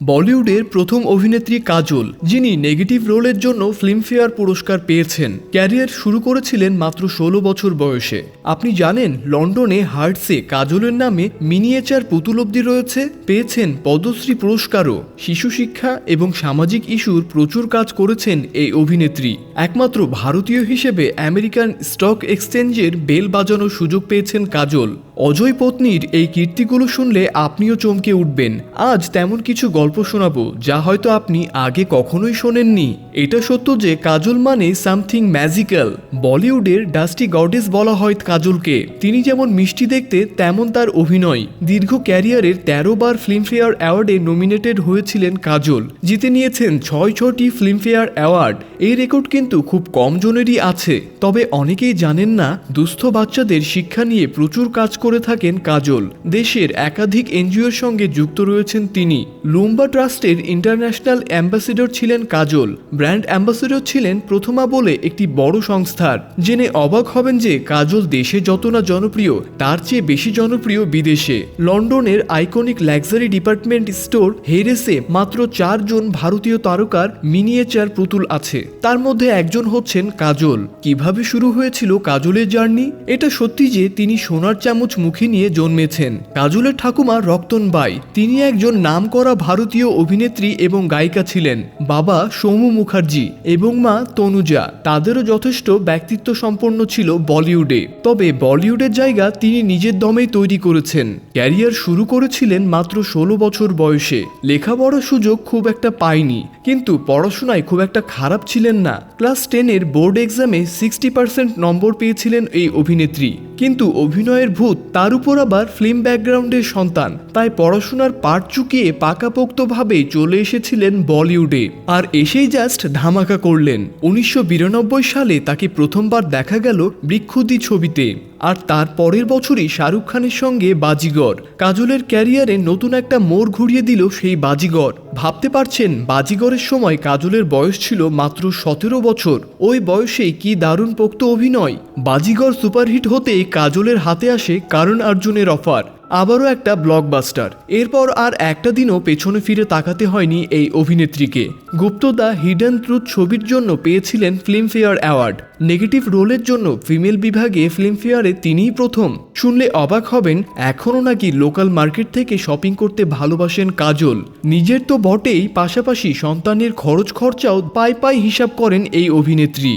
বলিউডের প্রথম অভিনেত্রী কাজল, যিনি নেগেটিভ রোলের জন্য ফিল্মফেয়ার পুরস্কার পেয়েছেন। ক্যারিয়ার শুরু করেছিলেন মাত্র ষোলো বছর বয়সে। আপনি জানেন, লন্ডনে হার্টসে কাজলের নামে মিনিয়েচার পুতুল অব্দি রয়েছে, পেয়েছেন পদ্মশ্রী পুরস্কারও। শিশু শিক্ষা এবং সামাজিক ইস্যুর প্রচুর কাজ করেছেন এই অভিনেত্রী। একমাত্র ভারতীয় হিসেবে আমেরিকান স্টক এক্সচেঞ্জের বেল বাজানোর সুযোগ পেয়েছেন কাজল। অজয় পত্নীর এই কীর্তিগুলো শুনলে আপনিও চমকে উঠবেন। আজ তেমন কিছু গল্প শোনাবো যা হয়তো আপনি আগে কখনোই শোনেননি। এটা সত্য যে কাজল মানে সামথিং ম্যাজিক্যাল। বলিউডের ডাস্টি গডেস বলা হয় কাজলকে। তিনি যেমন মিষ্টি দেখতে, তেমন তার অভিনয়। দীর্ঘ ক্যারিয়ারের তেরো বার ফিল্মফেয়ার অ্যাওয়ার্ডে নমিনেটেড হয়েছিলেন কাজল, জিতে নিয়েছেন ছয় ছটি ফিল্মফেয়ার অ্যাওয়ার্ড। এই রেকর্ড কিন্তু খুব কম জনেরই আছে। তবে অনেকেই জানেন না, দুস্থ বাচ্চাদের শিক্ষা নিয়ে প্রচুর কাজ করে থাকেন কাজল। দেশের একাধিক এনজিওর সঙ্গে যুক্ত রয়েছেন তিনি। লুম্বা ট্রাস্টের ইন্টারন্যাশনাল অ্যাম্বাসেডর ছিলেন কাজল। ব্র্যান্ড অ্যাম্বাসেডর ছিলেন প্রথমা বলে একটি বড় সংস্থার। জেনে অবাক হবেন যে কাজল দেশে যত না জনপ্রিয়, তার চেয়ে বেশি জনপ্রিয় বিদেশে। লন্ডনের আইকনিক লাক্সারি ডিপার্টমেন্ট স্টোর হেরেসে মাত্র চারজন ভারতীয় তারকার মিনিয়েচার পুতুল আছে। তার মধ্যে একজন হচ্ছেন কাজল। কীভাবে শুরু হয়েছিল কাজলের জার্নি? এটা সত্যি যে তিনি সোনার চামচ মুখে নিয়ে জন্মেছেন। কাজলের ঠাকুমা রক্তন বাই। তিনি একজন নামকরা ভারতীয় অভিনেত্রী এবং গায়িকা ছিলেন। বাবা সৌমু মুখার্জি। এবং মা তনুজা। তাদেরও যথেষ্ট ব্যক্তিত্ব সম্পন্ন ছিল বলিউডে। তবে বলিউডের জায়গা তিনি নিজের দমেই তৈরি করেছেন। ক্যারিয়ার শুরু করেছিলেন মাত্র ষোলো বছর বয়সে। লেখাপড়ার সুযোগ খুব একটা পায়নি। কিন্তু পড়াশোনায় খুব একটা খারাপ ছিলেন না। ক্লাস টেনের বোর্ড এক্সামে সিক্সটি পার্সেন্ট নম্বর পেয়েছিলেন এই অভিনেত্রী। কিন্তু অভিনয়ের ভূত, তার উপর আবার ফিল্ম ব্যাকগ্রাউন্ডের সন্তান। তাই পড়াশোনার পাট চুকিয়ে পাকাপোক্তভাবে চলে এসেছিলেন বলিউডে। আর এসেই জাস্ট ধামাকা করলেন। উনিশশো বিরানব্বই সালে তাকে প্রথমবার দেখা গেল বৃক্ষুদি ছবিতে। আর তার পরের বছরই শাহরুখ খানের সঙ্গে বাজিগর। কাজলের ক্যারিয়ারে নতুন একটা মোড় ঘুরিয়ে দিল সেই বাজিগর। ভাবতে পারছেন, বাজিগরের সময় কাজলের বয়স ছিল মাত্র সতেরো বছর। ওই বয়সেই কি দারুণ পোক্ত অভিনয়? বাজিগর সুপারহিট হতেই কাজলের হাতে আসে কারণ অর্জুনের অফার। আবারও একটা ব্লকবাস্টার এরপর আর একটা দিনও পেছনে ফিরে তাকাতে হয়নি এই অভিনেত্রীকে। গুপ্ত গুপ্তদা হিডেন ট্রুথ ছবির জন্য পেয়েছিলেন ফিল্মফেয়ার অ্যাওয়ার্ড নেগেটিভ রোলের জন্য ফিমেল বিভাগে ফিল্মফেয়ারে তিনিই প্রথম। শুনলে অবাক হবেন, এখনও নাকি লোকাল মার্কেট থেকে শপিং করতে ভালোবাসেন কাজল। নিজের তো বটেই, পাশাপাশি সন্তানের খরচ খরচাও পাই পাই হিসাব করেন এই অভিনেত্রী।